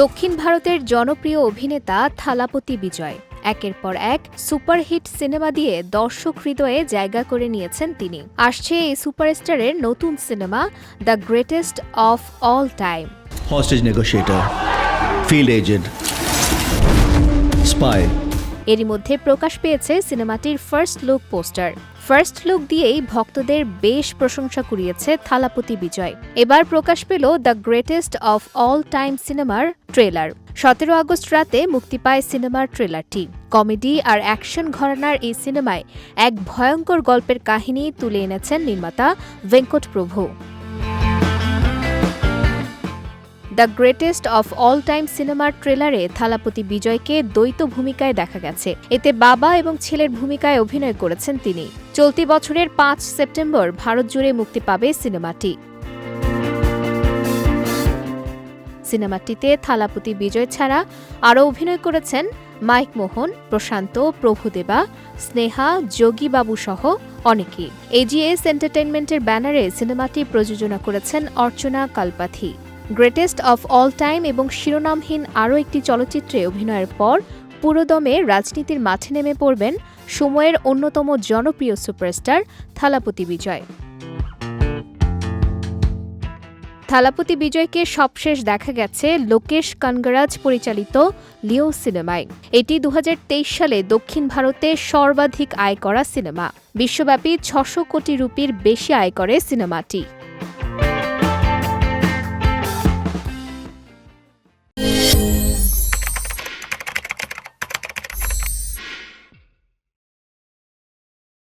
দক্ষিণ ভারতের জনপ্রিয় অভিনেতা থালাপতি বিজয় একের পর এক সুপারহিট সিনেমা দিয়ে দর্শক হৃদয়ে জায়গা করে নিয়েছেন তিনি আসছে এই সুপারস্টারের নতুন cinema, the greatest of all time. এরই মধ্যে প্রকাশ পেয়েছে সিনেমাটির first look poster. First look দিয়েই ভক্তদের বেশ প্রশংসা কুড়িয়েছে থালাপতি বিজয়। এবার প্রকাশ পেল the greatest of all time সিনেমার ট্রেলার। সতেরো আগস্ট রাতে মুক্তি পায় সিনেমার ট্রেলারটি। কমেডি আর অ্যাকশন ঘরানার এই সিনেমায় এক ভয়ঙ্কর গল্পের কাহিনী তুলে এনেছেন নির্মাতা Venkat Prabhu the greatest of all time সিনেমার ট্রেলারে থালাপতি বিজয়কে দ্বৈত ভূমিকায় দেখা গেছে। এতে বাবা এবং ছেলের ভূমিকায় অভিনয় করেছেন তিনি। চলতি বছরের পাঁচ সেপ্টেম্বর ভারত জুড়ে মুক্তি পাবে সিনেমাটি। সিনেমাটিতে থালাপতি বিজয় ছাড়া আরও অভিনয় করেছেন মাইক মোহন, প্রশান্ত, প্রভুদেবা, স্নেহা, যোগীবাবু সহ অনেকেই। এজিএস এন্টারটেনমেন্টের ব্যানারে সিনেমাটি প্রযোজনা করেছেন Archana Kalpathi. Greatest of all time এবং শিরোনামহীন আরও একটি চলচ্চিত্রে অভিনয়ের পর পুরোদমে রাজনীতির মাঠে নেমে পড়বেন সময়ের অন্যতম জনপ্রিয় সুপারস্টার থালাপতি বিজয়। থালাপতি বিজয়কে সবশেষ দেখা গেছে লোকেশ কানগরাজ পরিচালিত লিও সিনেমায়। এটি দু হাজার তেইশ সালে দক্ষিণ ভারতে সর্বাধিক আয় করা সিনেমা। বিশ্বব্যাপী ছশো কোটি রুপির বেশি আয় করে সিনেমাটি।